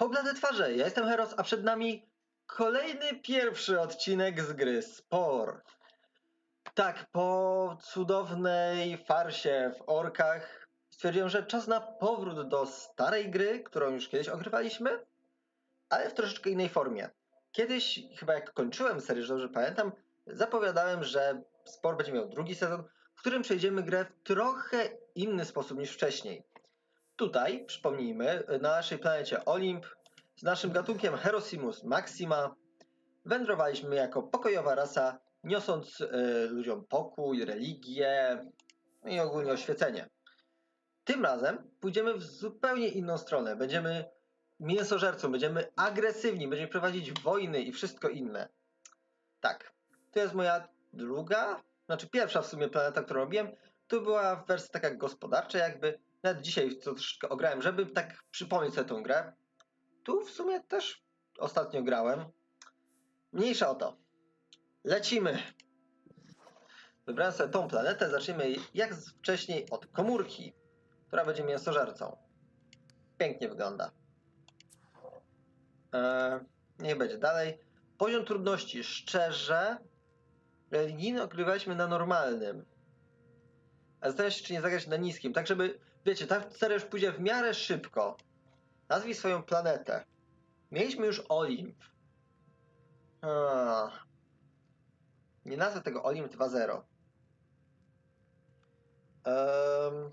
Oblade twarze, ja jestem Heros, a przed nami kolejny pierwszy odcinek z gry Spor. Tak, po cudownej farsie w orkach stwierdziłem, że czas na powrót do starej gry, którą już kiedyś ogrywaliśmy, ale w troszeczkę innej formie. Kiedyś, chyba jak kończyłem serię, że dobrze pamiętam, zapowiadałem, że Spor będzie miał drugi sezon, w którym przejdziemy grę w trochę inny sposób niż wcześniej. Tutaj, przypomnijmy, na naszej planecie Olimp z naszym gatunkiem Herosimus Maxima wędrowaliśmy jako pokojowa rasa, niosąc y, ludziom pokój, religię no i ogólnie oświecenie. Tym razem pójdziemy w zupełnie inną stronę. Będziemy mięsożercą, będziemy agresywni, będziemy prowadzić wojny i wszystko inne. Tak, to jest moja druga, znaczy pierwsza w sumie planeta, którą robiłem. Tu była w wersji taka gospodarcza jakby. Nawet dzisiaj to troszeczkę ograłem, żeby tak przypomnieć sobie tą grę. Tu w sumie też ostatnio grałem. Mniejsza o to. Lecimy. Wybrałem sobie tą planetę. Zacznijmy jak wcześniej od komórki, która będzie mięsożercą. Pięknie wygląda. Eee, niech będzie dalej. Poziom trudności. Szczerze, religijny ogrywaliśmy na normalnym. A zastanawiam się, czy nie zagrać na niskim, tak żeby, wiecie, ta już pójdzie w miarę szybko. Nazwij swoją planetę. Mieliśmy już Olimp. A. Nie nazwę tego Olimp 2.0. Um,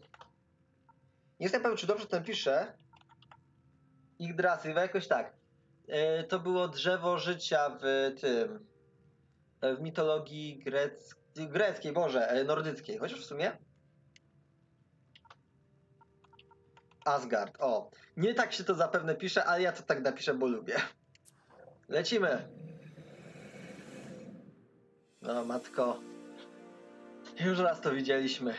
nie jestem pewien, czy dobrze to piszę. Yggdrasil, jakoś tak. E, to było drzewo życia w tym. W mitologii grec, greckiej, Boże, e, nordyckiej. Chociaż w sumie. Asgard, o. Nie tak się to zapewne pisze, ale ja to tak napiszę, bo lubię. Lecimy. No, matko. Już raz to widzieliśmy.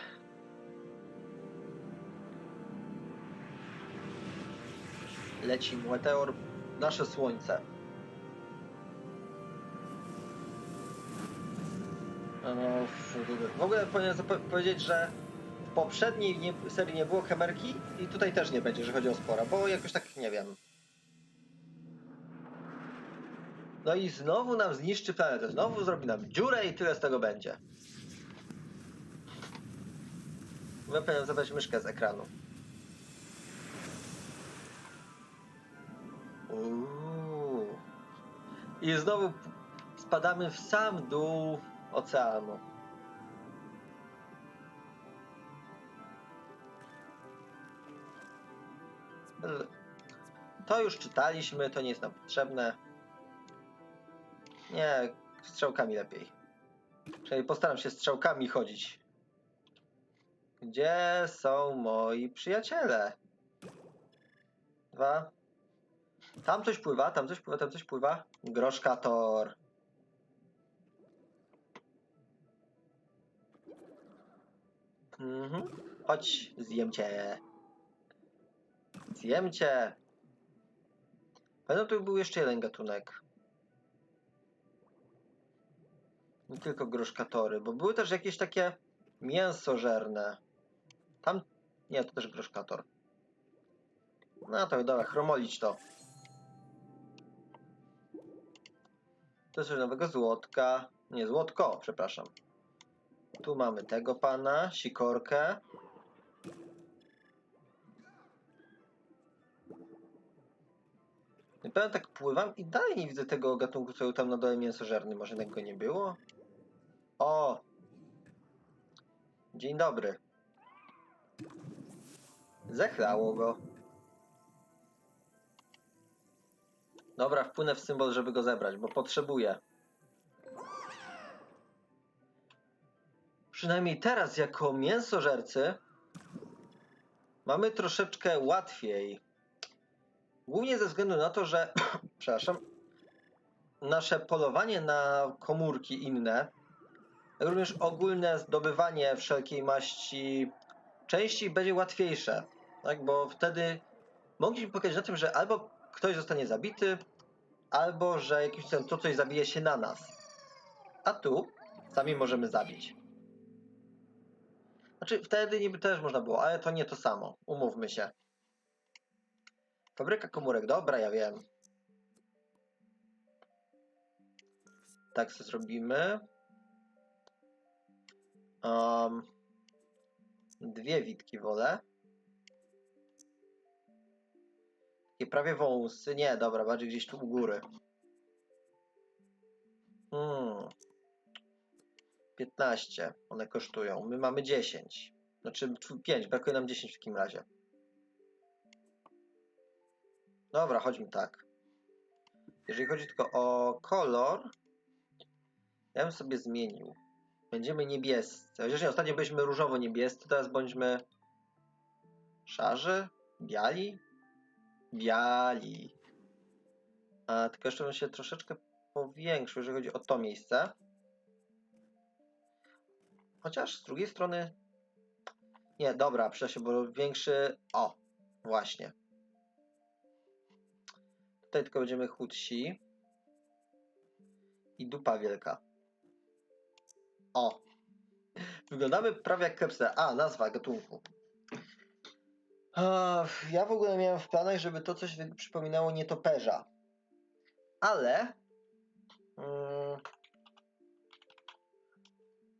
Leci meteor, nasze słońce. No, w ogóle powinienem powiedzieć, że poprzedniej nie, serii nie było kamerki i tutaj też nie będzie, że chodzi o spora, bo jakoś tak nie wiem. No i znowu nam zniszczy planetę, znowu zrobi nam dziurę i tyle z tego będzie. Chyba powinienem zabrać myszkę z ekranu. Uuu. I znowu spadamy w sam dół oceanu. To już czytaliśmy, to nie jest nam potrzebne. Nie, strzałkami lepiej. Przynajmniej postaram się strzałkami chodzić. Gdzie są moi przyjaciele? Dwa. Tam coś pływa, tam coś pływa, tam coś pływa. Groszkator. Mhm. Chodź, zjem cię. Zjem cię. Tu był jeszcze jeden gatunek. Nie tylko groszkatory, bo były też jakieś takie mięsożerne. Tam... Nie, to też groszkator. No to dobra, chromolić to. To jest nowego, złotka. Nie, złotko, przepraszam. Tu mamy tego pana, sikorkę. I pewnie tak pływam i dalej nie widzę tego gatunku, co tam na dole mięsożerny. Może tego nie było? O! Dzień dobry. Zachlało go. Dobra, wpłynę w symbol, żeby go zebrać, bo potrzebuję. Przynajmniej teraz, jako mięsożercy, mamy troszeczkę łatwiej. Głównie ze względu na to, że, przepraszam, nasze polowanie na komórki inne, również ogólne zdobywanie wszelkiej maści części będzie łatwiejsze, tak? Bo wtedy mogliśmy pokazać na tym, że albo ktoś zostanie zabity, albo że jakimś cudem to coś zabije się na nas. A tu sami możemy zabić. Znaczy, wtedy niby też można było, ale to nie to samo. Umówmy się. Fabryka komórek, dobra, ja wiem. Tak co zrobimy. Um, dwie witki wolę. Takie prawie wąsy. Nie, dobra, bardziej gdzieś tu u góry. Hmm. 15 one kosztują. My mamy 10. Znaczy 5, brakuje nam 10 w takim razie. Dobra, chodźmy tak. Jeżeli chodzi tylko o kolor, ja bym sobie zmienił. Będziemy niebiescy. Chociaż nie, ostatnio byliśmy różowo-niebiescy, teraz bądźmy szarzy, biali, biali. A tylko jeszcze bym się troszeczkę powiększył, jeżeli chodzi o to miejsce. Chociaż z drugiej strony. Nie, dobra, przyda się, bo większy. O, właśnie. Tutaj tylko będziemy chudsi. I dupa wielka. O. Wyglądamy prawie jak kepsę. A, nazwa gatunku. Ja w ogóle miałem w planach, żeby to coś przypominało nietoperza. Ale. Mm,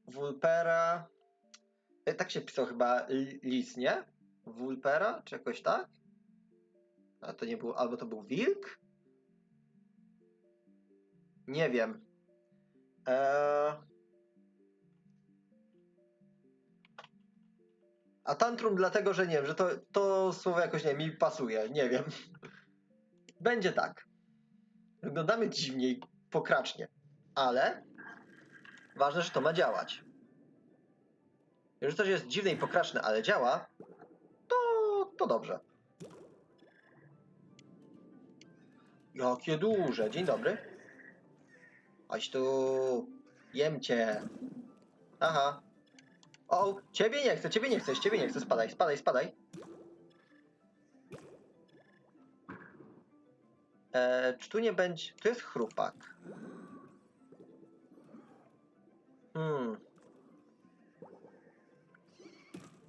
Wulpera. e, Tak się pisał chyba li- lis, nie? Wulpera? Czy jakoś tak? A to nie był. Albo to był wilk? Nie wiem. Eee... A tantrum dlatego, że nie wiem, że to, to słowo jakoś nie mi pasuje, nie wiem. Będzie tak. Wyglądamy dziwnie i pokracznie, ale ważne, że to ma działać. Jeżeli coś jest dziwne i pokraczne, ale działa, to, to dobrze. Jakie duże. Dzień dobry. Chodź tu. Jem cię. Aha. O, ciebie nie chcę, ciebie nie chcę, ciebie nie chcę. Spadaj, spadaj, spadaj. E, czy tu nie będzie... Tu jest chrupak. Hmm.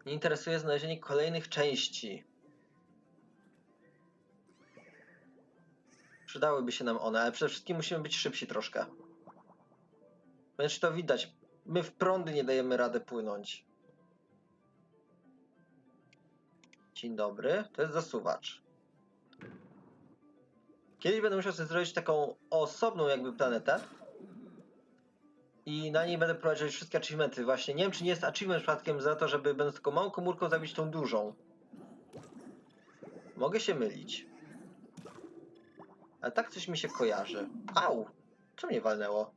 Mnie interesuje znalezienie kolejnych części. Przydałyby się nam one, ale przede wszystkim musimy być szybsi troszkę. Ponieważ to widać. My w prądy nie dajemy rady płynąć. Dzień dobry, to jest zasuwacz. Kiedyś będę musiał sobie zrobić taką osobną jakby planetę. I na niej będę prowadzić wszystkie achievementy. Właśnie nie wiem, czy nie jest achievement przypadkiem za to, żeby będąc taką małą komórką zabić tą dużą. Mogę się mylić. Ale tak coś mi się kojarzy. Au! Co mnie walnęło?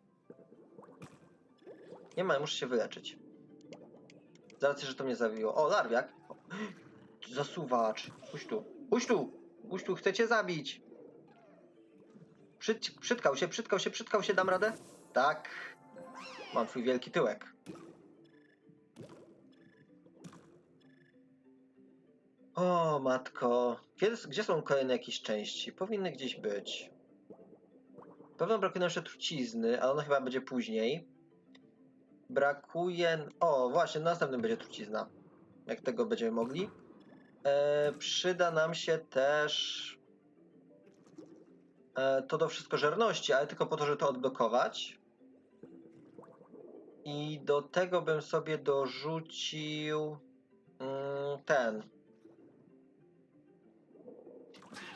Nie ma, muszę się wyleczyć. Z racji, że to mnie zabiło. O, larwiak! Zasuwacz! Puść tu! Puść tu! Puść tu, chcę cię zabić! Przyt, przytkał się, przytkał się, przytkał się, dam radę? Tak. Mam twój wielki tyłek. O, matko. Kiedy, gdzie są kolejne jakieś części? Powinny gdzieś być. Pewno brakuje jeszcze trucizny, ale ona chyba będzie później. Brakuje... O, właśnie, na następnym będzie trucizna. Jak tego będziemy mogli. E, przyda nam się też... E, to do wszystko żerności, ale tylko po to, żeby to odblokować. I do tego bym sobie dorzucił mm, ten.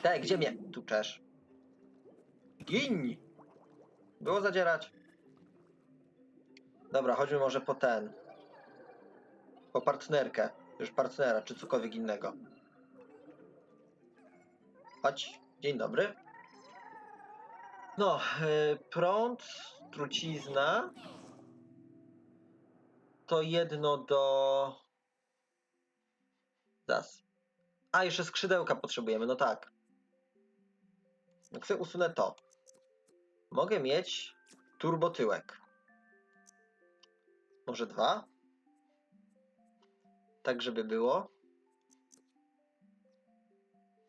Te, gdzie mnie tu czesz? Gin! Było zadzierać. Dobra, chodźmy może po ten. Po partnerkę. Już partnera, czy cokolwiek innego. Chodź. Dzień dobry. No, yy, prąd, trucizna. To jedno do... Zaraz. A, jeszcze skrzydełka potrzebujemy, no tak. Jak sobie usunę to. Mogę mieć turbotyłek. Może dwa? Tak, żeby było.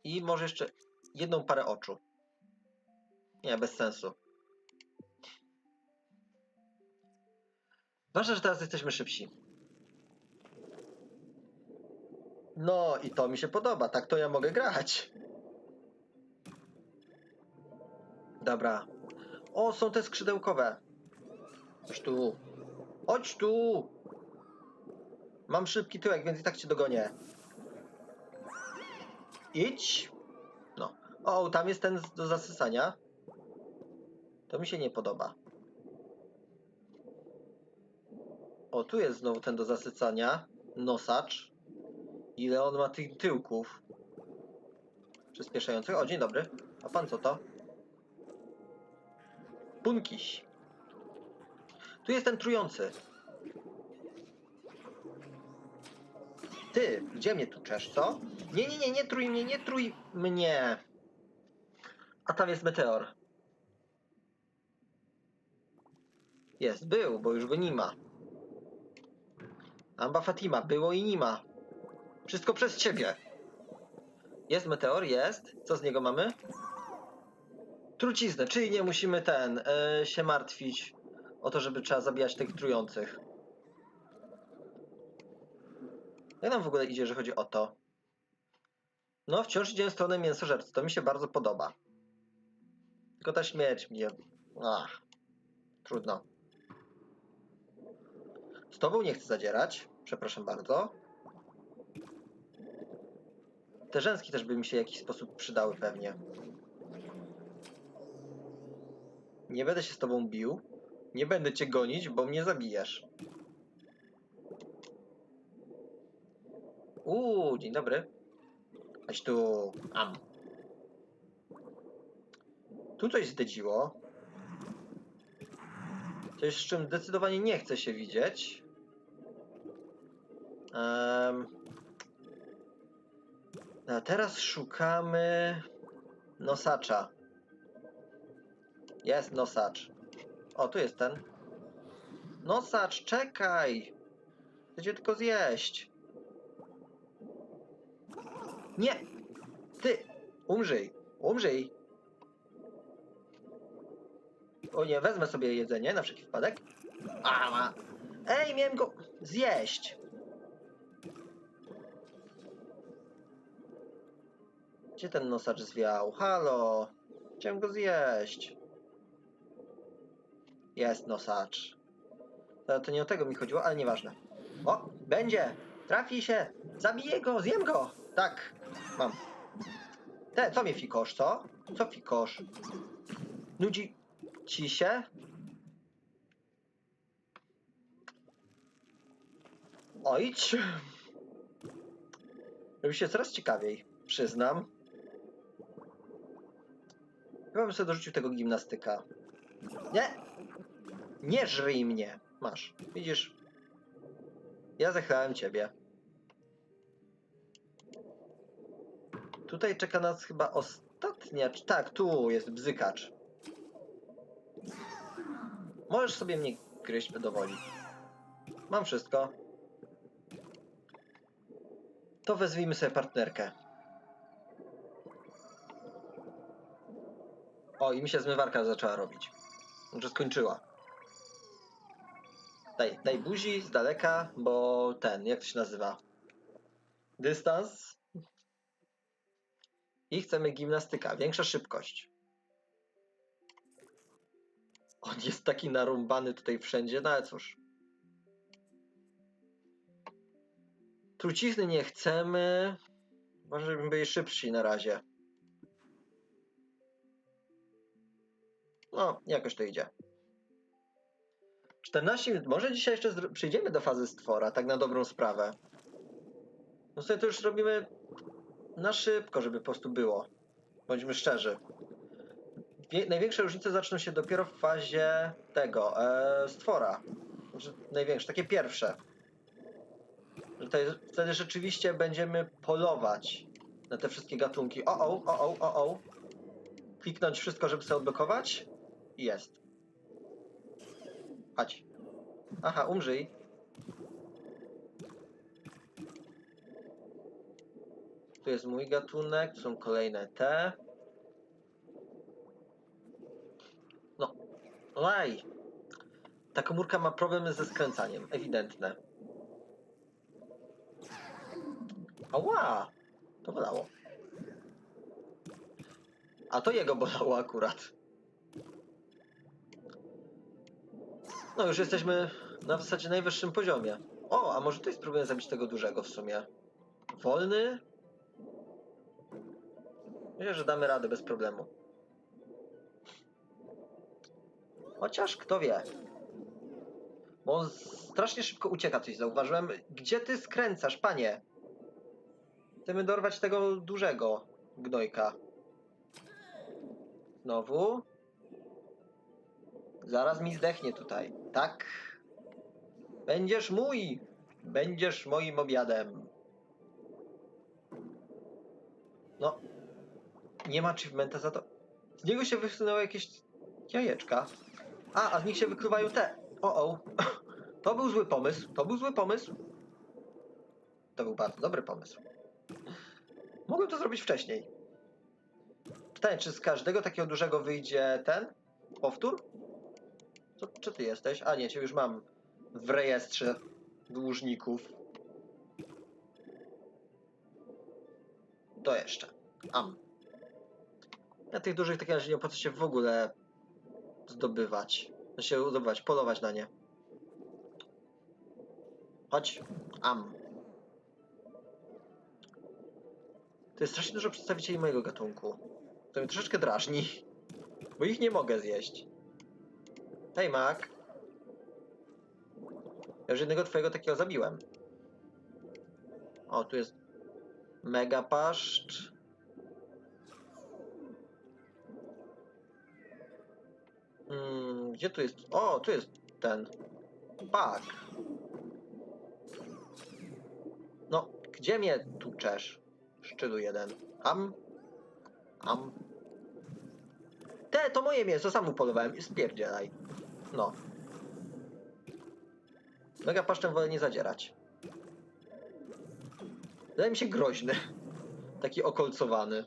I może jeszcze jedną parę oczu. Nie, bez sensu. Ważne, że teraz jesteśmy szybsi. No i to mi się podoba, tak to ja mogę grać. Dobra. O, są te skrzydełkowe. Chodź tu. Chodź tu. Mam szybki tyłek, więc i tak cię dogonię. Idź. No. O, tam jest ten do zasysania. To mi się nie podoba. O, tu jest znowu ten do zasycania. Nosacz. Ile on ma tych tyłków? Przyspieszających. O, dzień dobry. A pan co to? Punkiś. Tu jest ten trujący. Ty, gdzie mnie tu czesz, co? Nie, nie, nie, nie trój mnie, nie trój mnie. A tam jest meteor. Jest, był, bo już go nie ma. Amba Fatima, było i nie ma. Wszystko przez ciebie. Jest meteor, jest. Co z niego mamy? Truciznę, czyli nie musimy ten e, się martwić o to, żeby trzeba zabijać tych trujących. Jak nam w ogóle idzie, że chodzi o to? No, wciąż idziemy w stronę mięsożercy. To mi się bardzo podoba. Tylko ta śmierć mnie... Ach, trudno. Z tobą nie chcę zadzierać. Przepraszam bardzo. Te rzęski też by mi się w jakiś sposób przydały pewnie. Nie będę się z tobą bił. Nie będę cię gonić, bo mnie zabijesz. Uuu, dzień dobry. Chodź tu. Am. Tu coś zdedziło. Coś, z czym zdecydowanie nie chcę się widzieć. Em, a teraz szukamy nosacza. Jest nosacz. O, tu jest ten. Nosacz, czekaj! Chcę cię tylko zjeść. Nie! Ty! Umrzyj! Umrzyj! O nie, wezmę sobie jedzenie na wszelki wypadek. A, ma. Ej, miałem go zjeść! Gdzie ten nosacz zwiał? Halo! Chciałem go zjeść. Jest nosacz. To, nie o tego mi chodziło, ale nieważne. O, będzie! Trafi się! Zabiję go! Zjem go! Tak, mam. Te, co mnie fikosz, co? Co fikosz? Nudzi ci się? Ojdź! Robi się coraz ciekawiej, przyznam. Chyba bym sobie dorzucił tego gimnastyka. Nie! Nie żryj mnie! Masz. Widzisz? Ja zachwałem ciebie. Tutaj czeka nas chyba ostatnia... Tak, tu jest bzykacz. Możesz sobie mnie gryźć do. Mam wszystko. To wezwijmy sobie partnerkę. O, i mi się zmywarka zaczęła robić. Może skończyła. Daj, daj buzi z daleka, bo ten, jak to się nazywa? Dystans. I chcemy gimnastyka, większa szybkość. On jest taki narąbany tutaj wszędzie, no ale cóż. Trucizny nie chcemy. Może żebyśmy byli szybsi na razie. No, jakoś to idzie. 14 minut. Może dzisiaj jeszcze przyjdziemy do fazy stwora, tak na dobrą sprawę. No sobie to już robimy na szybko, żeby po prostu było. Bądźmy szczerzy. Wie, największe różnice zaczną się dopiero w fazie tego, e, stwora. Znaczy, największe, takie pierwsze. Że to jest, wtedy rzeczywiście będziemy polować na te wszystkie gatunki. O, o, o, o, o, o. Kliknąć wszystko, żeby sobie odblokować. Jest. Chodź. Aha, umrzyj. Tu jest mój gatunek, tu są kolejne te. No. Laj. Ta komórka ma problemy ze skręcaniem, ewidentne. Ała! To bolało. A to jego bolało akurat. No już jesteśmy na w zasadzie najwyższym poziomie. O, a może tutaj spróbuję zabić tego dużego w sumie. Wolny? Myślę, że damy radę bez problemu. Chociaż kto wie. Bo on strasznie szybko ucieka, coś zauważyłem. Gdzie ty skręcasz, panie? Chcemy dorwać tego dużego gnojka. Znowu. Zaraz mi zdechnie tutaj. Tak. Będziesz mój. Będziesz moim obiadem. No. Nie ma achievementa za to. Z niego się wysunęły jakieś jajeczka. A, a z nich się wykrywają te. O, o. To był zły pomysł. To był zły pomysł. To był bardzo dobry pomysł. Mogłem to zrobić wcześniej. Pytanie, czy z każdego takiego dużego wyjdzie ten? Powtór? Co, czy ty jesteś? A nie, cię już mam w rejestrze dłużników. To jeszcze. Am. Na tych dużych takich razie nie opłaca się w ogóle zdobywać. Znaczy zdobywać, polować na nie. Chodź. Am. To jest strasznie dużo przedstawicieli mojego gatunku. To mnie troszeczkę drażni. Bo ich nie mogę zjeść. Hej, Mac. Ja już jednego twojego takiego zabiłem. O, tu jest mega paszcz. Hmm, gdzie tu jest? O, tu jest ten. Pak. No, gdzie mnie tuczesz? Szczylu jeden. Am. Am. Te, to moje mięso, sam upolowałem. Spierdzielaj. No. Mega paszczem wolę nie zadzierać. Wydaje mi się groźny. Taki okolcowany.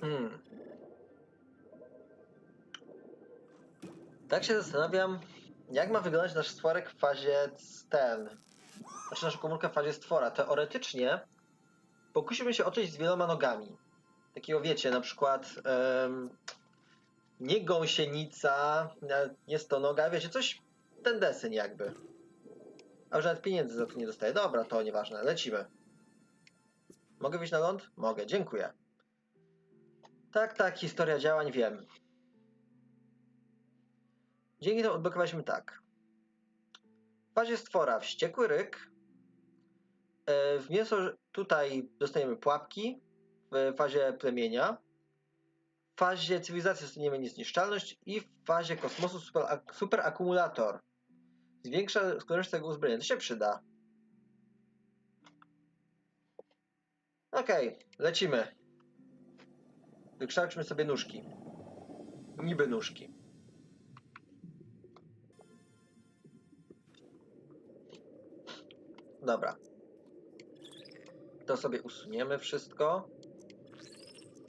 Hmm. Tak się zastanawiam, jak ma wyglądać nasz stworek w fazie ten. Znaczy nasza komórka w fazie stwora. Teoretycznie pokusimy się o coś z wieloma nogami. Takiego wiecie, na przykład em, nie gąsienica, e, nie stonoga, wiecie, coś ten deseń jakby. A już nawet pieniędzy za to nie dostaję. Dobra, to nieważne, lecimy. Mogę wyjść na ląd? Mogę, dziękuję. Tak, tak, historia działań wiem. Dzięki temu odblokowaliśmy tak. W fazie stwora wściekły ryk. E, W mięso tutaj dostajemy pułapki. W fazie plemienia. W fazie cywilizacji dostaniemy niezniszczalność i w fazie kosmosu super, super akumulator. Zwiększa skuteczność tego uzbrojenia. To się przyda. Okej, lecimy. Wykształćmy sobie nóżki. Niby nóżki. Dobra. To sobie usuniemy wszystko.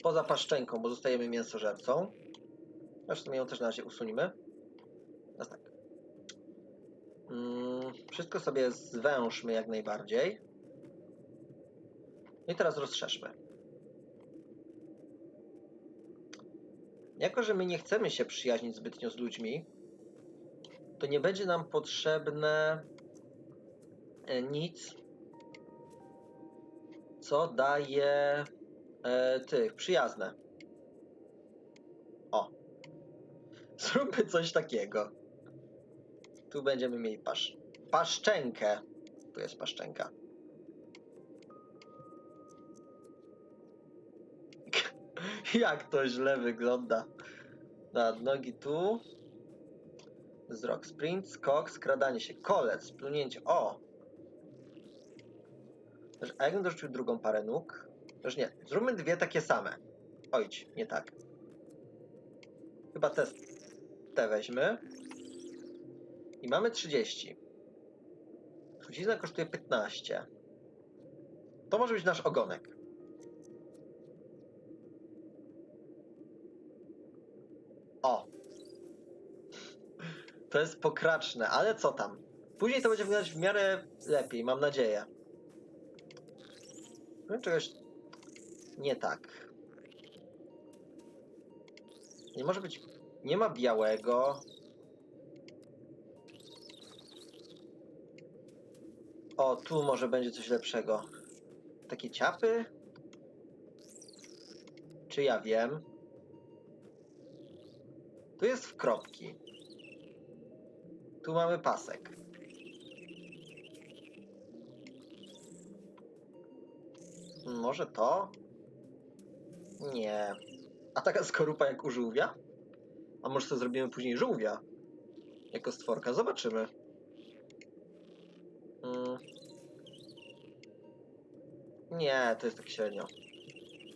Poza paszczenką, bo zostajemy mięsożercą. Sumie ją też na razie usunimy. Tak. Mm, wszystko sobie zwężmy jak najbardziej. I teraz rozszerzmy. Jako, że my nie chcemy się przyjaźnić zbytnio z ludźmi, to nie będzie nam potrzebne e, nic, co daje e, tych przyjazne. O. Zróbmy coś takiego. Tu będziemy mieli pasz, paszczenkę. Tu jest paszczenka. Jak to źle wygląda. Na nogi tu. Wzrok, sprint, skok, skradanie się, kolec, plunięcie. O! A jakbym dorzucił drugą parę nóg? Też nie. Zróbmy dwie takie same. Ojć, nie tak. Chyba te, te weźmy. I mamy 30. Trucizna kosztuje 15. To może być nasz ogonek. O! To jest pokraczne, ale co tam? Później to będzie wyglądać w miarę lepiej, mam nadzieję. No, Czegoś nie tak. Nie może być... Nie ma białego. O, tu może będzie coś lepszego. Takie ciapy? Czy ja wiem? Tu jest w kropki. Tu mamy pasek. Może to? Nie. A taka skorupa jak u żółwia? A może to zrobimy później żółwia? Jako stworka. Zobaczymy. Mm. Nie, to jest tak średnio.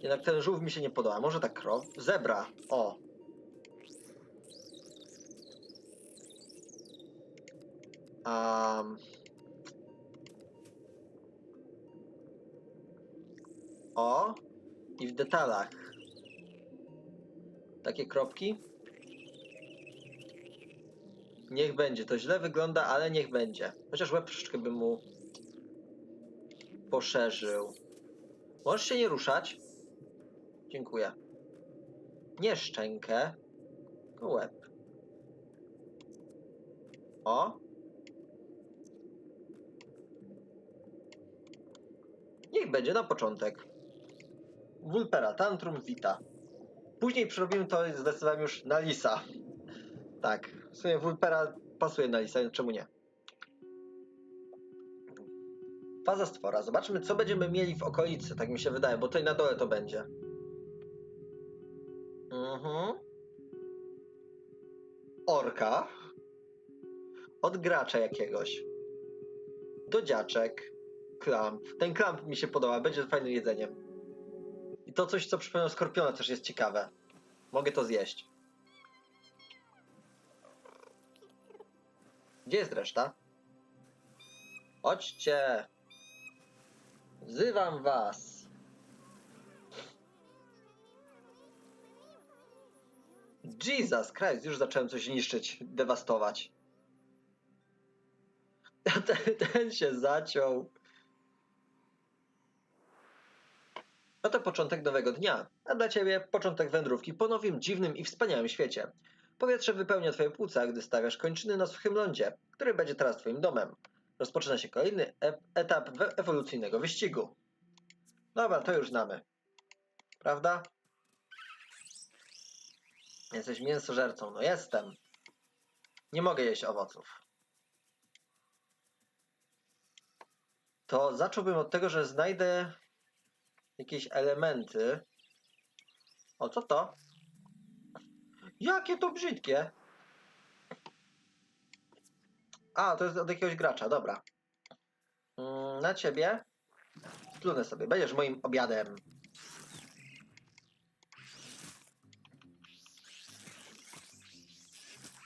Jednak ten żółw mi się nie podoba. Może tak krow? Zebra. O. Um. O. I w detalach. Takie kropki. Niech będzie. To źle wygląda, ale niech będzie. Chociaż łeb troszeczkę bym mu poszerzył. Możesz się nie ruszać. Dziękuję. Nie szczękę, tylko łeb. O. Niech będzie na początek. Vulpera, Tantrum Vita. Później przerobimy to i zdecydowałem już na Lisa. Tak, w sumie Vulpera pasuje na Lisa, czemu nie? Faza stwora. Zobaczmy, co będziemy mieli w okolicy, tak mi się wydaje, bo tutaj na dole to będzie. Mhm. Orka. Od gracza jakiegoś. Dodziaczek. Klamp. Ten klamp mi się podoba, będzie fajnym jedzeniem. I to coś, co przypomina skorpiona też jest ciekawe. Mogę to zjeść. Gdzie jest reszta? Chodźcie. Wzywam was. Jesus Christ, już zacząłem coś niszczyć, dewastować. Ten, ten się zaciął. No to początek nowego dnia, a dla ciebie początek wędrówki po nowym, dziwnym i wspaniałym świecie. Powietrze wypełnia twoje płuca, gdy stawiasz kończyny na suchym lądzie, który będzie teraz twoim domem. Rozpoczyna się kolejny e etap ewolucyjnego wyścigu. Dobra, to już znamy. Prawda? Jesteś mięsożercą. No jestem. Nie mogę jeść owoców. To zacząłbym od tego, że znajdę jakieś elementy. O, co to? Jakie to brzydkie! A, to jest od jakiegoś gracza, dobra. Mm, na ciebie. Splunę sobie. Będziesz moim obiadem.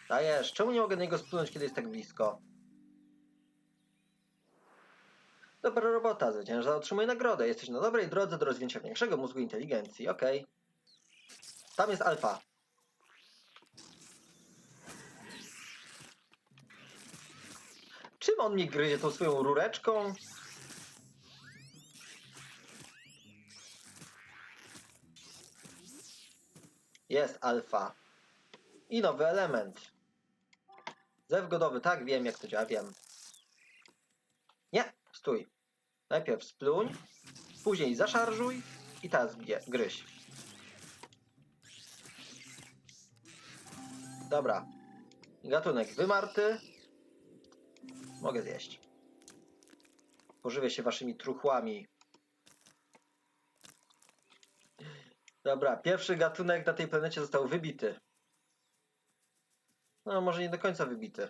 Dajesz. Czemu nie mogę na niego splunąć, kiedy jest tak blisko? Dobra robota, zwycięża otrzymuje nagrodę. Jesteś na dobrej drodze do rozwinięcia większego mózgu inteligencji. Okej. Tam jest alfa. Czym on mi gryzie tą swoją rureczką? Jest alfa. I nowy element. Zew godowy, tak, wiem jak to działa, wiem. Nie, stój. Najpierw spluń, później zaszarżuj i teraz? Gryź. Dobra. Gatunek wymarty. Mogę zjeść. Pożywię się waszymi truchłami. Dobra, pierwszy gatunek na tej planecie został wybity. No, może nie do końca wybity.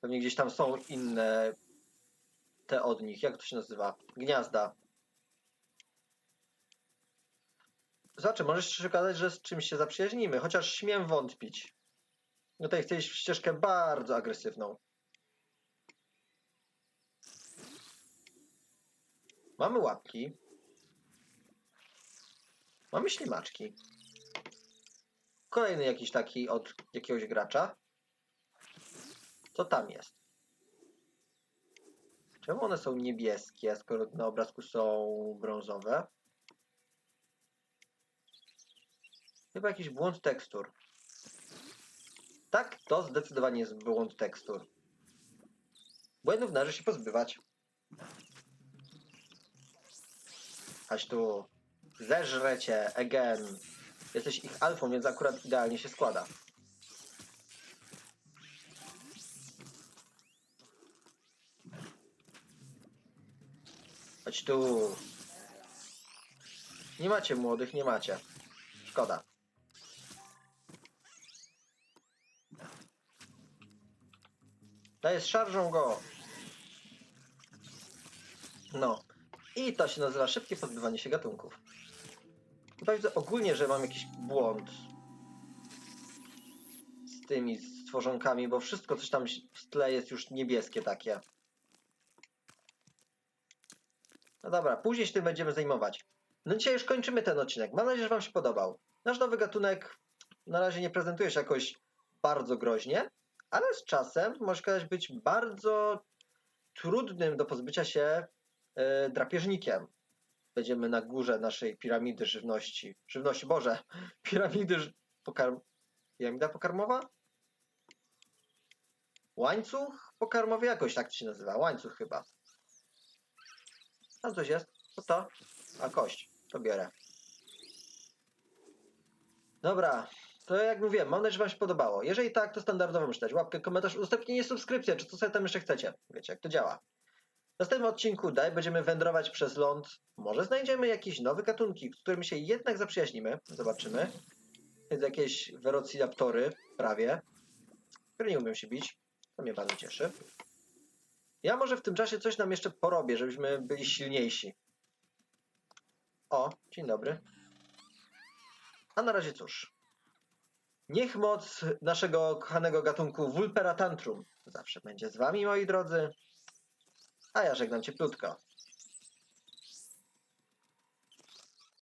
Pewnie gdzieś tam są inne te od nich. Jak to się nazywa? Gniazda. Zobaczę, możesz się okazać, że z czymś się zaprzyjaźnimy, chociaż śmiem wątpić. No tutaj chcesz ścieżkę bardzo agresywną. Mamy łapki. Mamy ślimaczki. Kolejny jakiś taki od jakiegoś gracza. Co tam jest? Czemu one są niebieskie, skoro na obrazku są brązowe? Chyba jakiś błąd tekstur. Tak, to zdecydowanie jest błąd tekstur. Błędów należy się pozbywać. Chodź tu. Zeżrę cię, again. Jesteś ich alfą, więc akurat idealnie się składa. Chodź tu. Nie macie młodych, nie macie. Szkoda. Dajesz szarżą go. No. I to się nazywa szybkie pozbywanie się gatunków. Chyba widzę ogólnie, że mam jakiś błąd z tymi stworzonkami, bo wszystko coś tam w tle jest już niebieskie takie. No dobra, później się tym będziemy zajmować. No dzisiaj już kończymy ten odcinek. Mam nadzieję, że Wam się podobał. Nasz nowy gatunek na razie nie prezentuje się jakoś bardzo groźnie, ale z czasem może być bardzo trudnym do pozbycia się e, drapieżnikiem. Będziemy na górze naszej piramidy żywności. Żywności, Boże, piramidy ż- pokarm... Piramida pokarmowa? Łańcuch pokarmowy? Jakoś tak to się nazywa. Łańcuch chyba. Tam coś jest. Co to? A kość. To biorę. Dobra. To jak mówiłem, mam nadzieję, że Wam się podobało. Jeżeli tak, to standardowo dać łapkę, komentarz, udostępnienie, subskrypcję, czy co sobie tam jeszcze chcecie. Wiecie, jak to działa. W następnym odcinku daj będziemy wędrować przez ląd. Może znajdziemy jakieś nowe gatunki, z którymi się jednak zaprzyjaźnimy. Zobaczymy. Jest jakieś werociraptory, prawie, które nie umiem się bić. To mnie bardzo cieszy. Ja może w tym czasie coś nam jeszcze porobię, żebyśmy byli silniejsi. O, dzień dobry. A na razie cóż. Niech moc naszego kochanego gatunku Vulpera Tantrum zawsze będzie z wami, moi drodzy. A ja żegnam cieplutko.